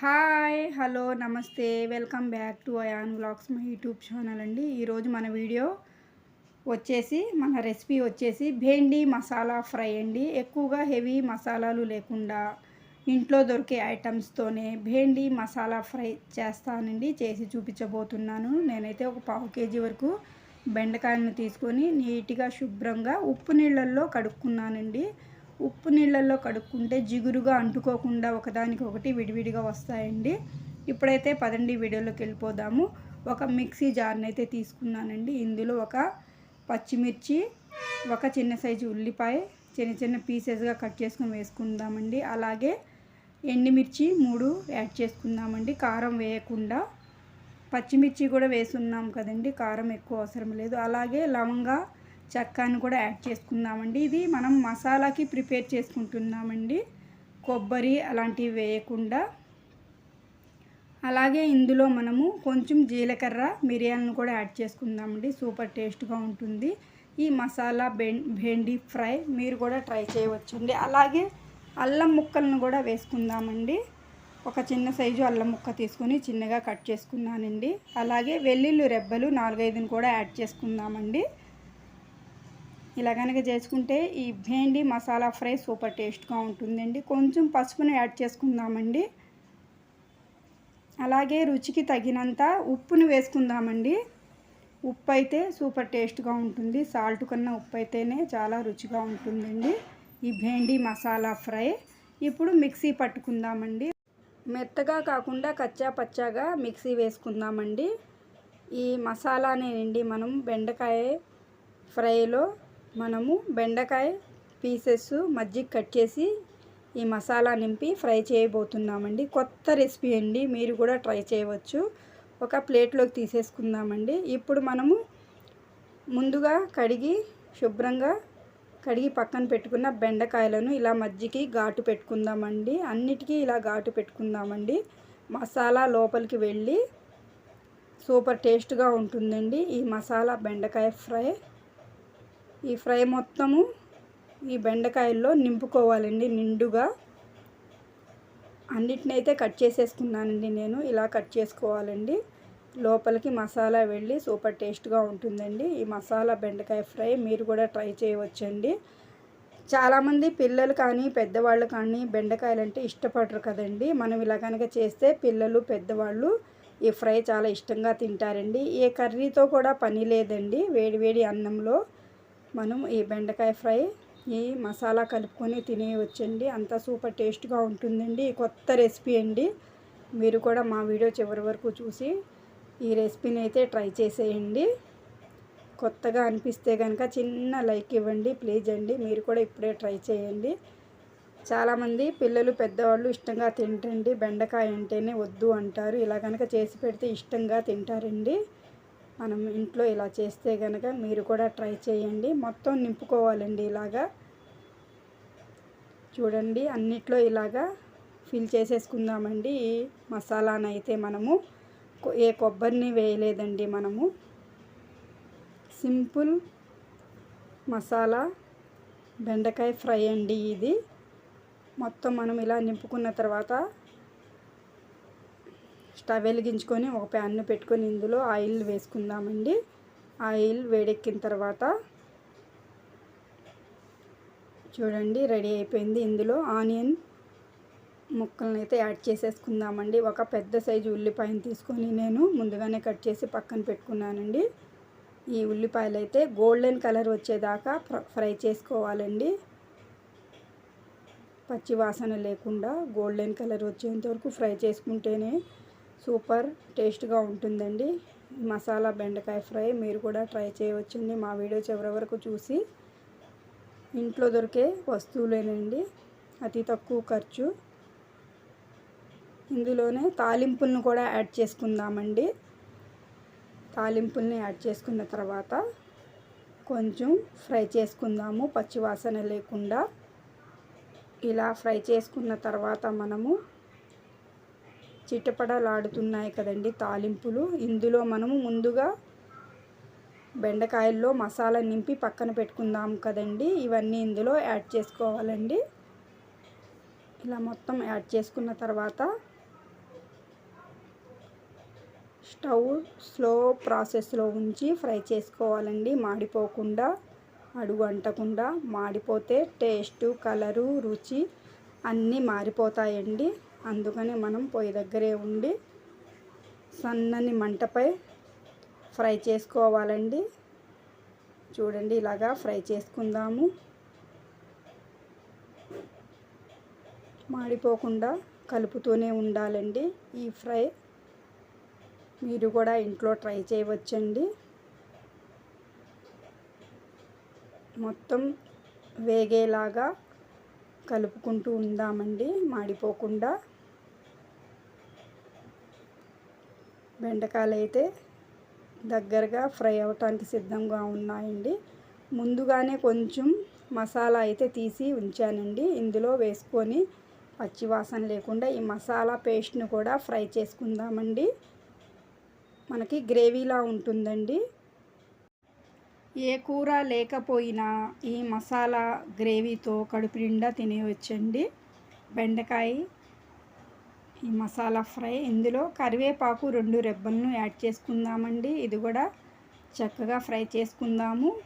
Hi hello నమస్తే. Welcome back to Ayan blogs మా YouTube channel అండి. ఈరోజు మన వీడియో వచ్చేసి మన రెసిపీ వచ్చేసి భేండి మసాలా ఫ్రై అండి. ఎక్కువగా హెవీ మసాలాలు లేకుండా ఇంట్లో దొరికే ఐటమ్స్తోనే భేండి మసాలా ఫ్రై చేస్తానండి. చేసి చూపించబోతున్నాను. నేనైతే ఒక పావు కేజీ వరకు బెండకాయలను తీసుకొని నీట్గా శుభ్రంగా ఉప్పు నీళ్ళల్లో కడుక్కున్నానండి. ఉప్పు నీళ్ళల్లో కడుక్కుంటే జిగురుగా అంటుకోకుండా ఒకదానికి ఒకటి విడివిడిగా వస్తాయండి. ఇప్పుడైతే పదండి వీడియోలోకి వెళ్ళిపోదాము. ఒక మిక్సీ జార్ని అయితే తీసుకున్నానండి. ఇందులో ఒక పచ్చిమిర్చి ఒక చిన్న సైజు ఉల్లిపాయ చిన్న చిన్న పీసెస్గా కట్ చేసుకొని వేసుకుందామండి. అలాగే ఎండుమిర్చి మూడు యాడ్ చేసుకుందామండి. కారం వేయకుండా. పచ్చిమిర్చి కూడా వేసున్నాం కదండి. కారం ఎక్కువ అవసరం లేదు. అలాగే లవంగా చక్కాను కూడా యాడ్ చేసుకుందామండి. ఇది మనం మసాలాకి ప్రిపేర్ చేసుకుంటున్నామండి. కొబ్బరి అలాంటివి వేయకుండా. అలాగే ఇందులో మనము కొంచెం జీలకర్ర మిరియాలను కూడా యాడ్ చేసుకుందామండి. సూపర్ టేస్ట్గా ఉంటుంది. ఈ మసాలా బెం భెండి ఫ్రై మీరు కూడా ట్రై చేయవచ్చండి. అలాగే అల్లం ముక్కలను కూడా వేసుకుందామండి. ఒక చిన్న సైజు అల్లం ముక్క తీసుకొని చిన్నగా కట్ చేసుకున్నానండి. అలాగే వెల్లుల్లి రెబ్బలు నాలుగైదుని కూడా యాడ్ చేసుకుందామండి. ఇలా కనుక చేసుకుంటే ఈ భేండి మసాలా ఫ్రై సూపర్ టేస్ట్గా ఉంటుందండి. కొంచెం పసుపుని యాడ్ చేసుకుందామండి. అలాగే రుచికి తగినంత ఉప్పుని వేసుకుందామండి. ఉప్పు అయితే సూపర్ టేస్ట్గా ఉంటుంది. సాల్ట్ కన్నా ఉప్పు అయితేనే చాలా రుచిగా ఉంటుందండి ఈ భేండి మసాలా ఫ్రై. ఇప్పుడు మిక్సీ పట్టుకుందామండి. మెత్తగా కాకుండా కచ్చా పచ్చాగా మిక్సీ వేసుకుందామండి. ఈ మసాలానేనండి మనం బెండకాయ ఫ్రైలో మనము బెండకాయ పీసెస్ మజ్జిగ కట్ చేసి ఈ మసాలా నింపి ఫ్రై చేయబోతున్నామండి. కొత్త రెసిపీ అండి. మీరు కూడా ట్రై చేయవచ్చు. ఒక ప్లేట్లోకి తీసేసుకుందామండి. ఇప్పుడు మనము ముందుగా కడిగి శుభ్రంగా కడిగి పక్కన పెట్టుకున్న బెండకాయలను ఇలా మజ్జికి ఘాటు పెట్టుకుందామండి. అన్నిటికీ ఇలా ఘాటు పెట్టుకుందామండి. మసాలా లోపలికి వెళ్ళి సూపర్ టేస్ట్గా ఉంటుందండి ఈ మసాలా బెండకాయ ఫ్రై. ఈ ఫ్రై మొత్తము ఈ బెండకాయల్లో నింపుకోవాలండి నిండుగా. అన్నిటినైతే కట్ చేసేసుకున్నానండి నేను ఇలా కట్ చేసుకోవాలండి. లోపలికి మసాలా వెళ్ళి సూపర్ టేస్ట్గా ఉంటుందండి. ఈ మసాలా బెండకాయ ఫ్రై మీరు కూడా ట్రై చేయవచ్చండి. చాలామంది పిల్లలు కానీ పెద్దవాళ్ళు కానీ బెండకాయలు అంటే ఇష్టపడరు కదండి. మనం ఇలా కనుక చేస్తే పిల్లలు పెద్దవాళ్ళు ఈ ఫ్రై చాలా ఇష్టంగా తింటారండి. ఏ కర్రీతో కూడా పని లేదండి. వేడి వేడి అన్నంలో మనం ఈ బెండకాయ ఫ్రై ఈ మసాలా కలుపుకొని తినేయవచ్చండి అంత సూపర్ టేస్ట్గా ఉంటుందండి. కొత్త రెసిపీ అండి. మీరు కూడా మా వీడియో చివరి వరకు చూసి ఈ రెసిపీని అయితే ట్రై చేసేయండి. కొత్తగా అనిపిస్తే కనుక చిన్న లైక్ ఇవ్వండి ప్లీజ్ అండి. మీరు కూడా ఇప్పుడే ట్రై చేయండి. చాలామంది పిల్లలు పెద్దవాళ్ళు ఇష్టంగా తింటండి. బెండకాయ అంటేనే వద్దు అంటారు. ఇలా కనుక చేసి పెడితే ఇష్టంగా తింటారండి. మనం ఇంట్లో ఇలా చేస్తే కనుక మీరు కూడా ట్రై చేయండి. మొత్తం నింపుకోవాలండి ఇలాగా. చూడండి అన్నిట్లో ఇలాగా ఫిల్ చేసేసుకుందామండి. ఈ మసాలానైతే మనము ఏ కొబ్బరిని వేయలేదండి మనము. సింపుల్ మసాలా బెండకాయ ఫ్రై అండి ఇది. మొత్తం మనం ఇలా నింపుకున్న తర్వాత స్టవ్ వెలిగించుకొని ఒక ప్యాన్ను పెట్టుకొని ఇందులో ఆయిల్ వేసుకుందామండి. ఆయిల్ వేడెక్కిన తర్వాత చూడండి రెడీ అయిపోయింది. ఇందులో ఆనియన్ ముక్కలను అయితే యాడ్ చేసేసుకుందామండి. ఒక పెద్ద సైజు ఉల్లిపాయను తీసుకొని నేను ముందుగానే కట్ చేసి పక్కన పెట్టుకున్నానండి. ఈ ఉల్లిపాయలు అయితే గోల్డెన్ కలర్ వచ్చేదాకా ఫ్రై చేసుకోవాలండి. పచ్చి వాసన లేకుండా గోల్డెన్ కలర్ వచ్చేంత వరకు ఫ్రై చేసుకుంటేనే సూపర్ టేస్ట్గా ఉంటుందండి. మసాలా బెండకాయ ఫ్రై మీరు కూడా ట్రై చేయవచ్చండి. మా వీడియో చివరి వరకు చూసి ఇంట్లో దొరికే వస్తువులేనండి. అతి తక్కువ ఖర్చు. ఇందులోనే తాలింపులను కూడా యాడ్ చేసుకుందామండి. తాలింపుల్ని యాడ్ చేసుకున్న తర్వాత కొంచెం ఫ్రై చేసుకుందాము. పచ్చివాసన లేకుండా. ఇలా ఫ్రై చేసుకున్న తర్వాత మనము చిటపడలాడుతున్నాయి కదండి తాలింపులు. ఇందులో మనము ముందుగా బెండకాయల్లో మసాలా నింపి పక్కన పెట్టుకుందాం కదండి. ఇవన్నీ ఇందులో యాడ్ చేసుకోవాలండి. ఇలా మొత్తం యాడ్ చేసుకున్న తర్వాత స్టవ్ స్లో ప్రాసెస్లో ఉంచి ఫ్రై చేసుకోవాలండి. మాడిపోకుండా అడుగు అంటకుండా మాడిపోతే టేస్టు కలరు రుచి అన్నీ మారిపోతాయండి. అందుకని మనం పొయ్యి దగ్గరే ఉండి సన్నని మంటపై ఫ్రై చేసుకోవాలండి. చూడండి ఇలాగా ఫ్రై చేసుకుందాము. మాడిపోకుండా కలుపుతూనే ఉండాలండి ఈ ఫ్రై. మీరు కూడా ఇంట్లో ట్రై చేయవచ్చండి. మొత్తం వేగేలాగా కలుపుకుంటూ ఉందామండి. మాడిపోకుండా బెండకాయలు అయితే దగ్గరగా ఫ్రై అవటానికి సిద్ధంగా ఉన్నాయండి. ముందుగానే కొంచెం మసాలా అయితే తీసి ఉంచానండి. ఇందులో వేసుకొని పచ్చివాసన లేకుండా ఈ మసాలా పేస్ట్ను కూడా ఫ్రై చేసుకుందామండి. మనకి గ్రేవీలా ఉంటుందండి. ఏ కూర లేకపోయినా ఈ మసాలా గ్రేవీతో కడుపు నిండా తినేయవచ్చండి బెండకాయ ఈ మసాలా ఫ్రై ఇందులో కరివేపాకు రెండు రెబ్బలను యాడ్ చేసుకుందామండి. ఇది కూడా చక్కగా ఫ్రై చేసుకుందాము.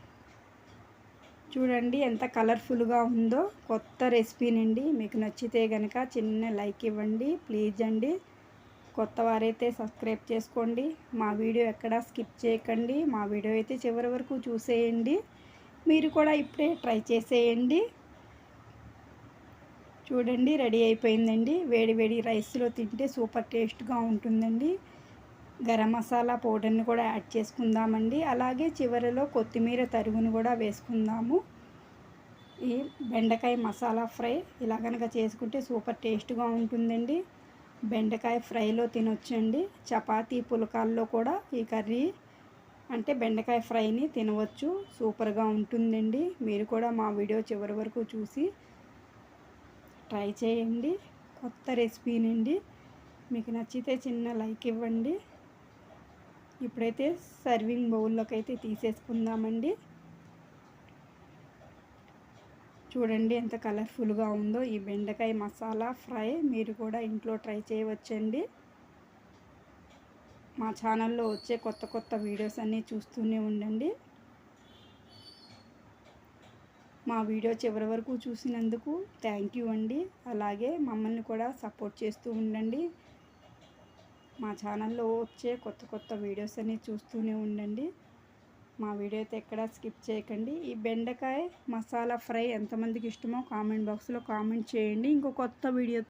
చూడండి ఎంత కలర్ఫుల్గా ఉందో. కొత్త రెసిపీనండి. మీకు నచ్చితే కనుక చిన్న లైక్ ఇవ్వండి. ప్లీజ్ అండి. కొత్త వారైతే సబ్స్క్రైబ్ చేసుకోండి. మా వీడియో ఎక్కడా స్కిప్ చేయకండి. మా వీడియో అయితే చివరి వరకు చూసేయండి. మీరు కూడా ఇప్పుడే ట్రై చేసేయండి. చూడండి రెడీ అయిపోయిందండి. వేడి వేడి రైస్లో తింటే సూపర్ టేస్ట్గా ఉంటుందండి. గరం మసాలా పౌడర్ని కూడా యాడ్ చేసుకుందామండి. అలాగే చివరిలో కొత్తిమీర తరుగుని కూడా వేసుకుందాము. ఈ బెండకాయ మసాలా ఫ్రై ఇలా కనుక చేసుకుంటే సూపర్ టేస్ట్గా ఉంటుందండి. బెండకాయ ఫ్రైలో తినొచ్చండి. చపాతీ పులకాల్లో కూడా ఈ కర్రీ అంటే బెండకాయ ఫ్రైని తినవచ్చు. సూపర్గా ఉంటుందండి. మీరు కూడా మా వీడియో చివరి వరకు చూసి ట్రై చేయండి. కొత్త రెసిపీనండి. మీకు నచ్చితే చిన్న లైక్ ఇవ్వండి. ఇప్పుడైతే సర్వింగ్ బౌల్లోకి అయితే తీసేసుకుందామండి. చూడండి ఎంత కలర్ఫుల్గా ఉందో. ఈ బెండకాయ మసాలా ఫ్రై మీరు కూడా ఇంట్లో ట్రై చేయవచ్చండి. మా ఛానల్లో వచ్చే కొత్త కొత్త వీడియోస్ అన్నీ చూస్తూనే ఉండండి. మా వీడియో చివరి వరకు చూసినందుకు థ్యాంక్ యూ అండి. అలాగే మమ్మల్ని కూడా సపోర్ట్ చేస్తూ ఉండండి. మా ఛానల్లో వచ్చే కొత్త కొత్త వీడియోస్ అన్నీ చూస్తూనే ఉండండి. మా వీడియో అయితే ఎక్కడా స్కిప్ చేయకండి. ఈ బెండకాయ మసాలా ఫ్రై ఎంతమందికి ఇష్టమో కామెంట్ బాక్స్లో కామెంట్ చేయండి. ఇంకో కొత్త వీడియో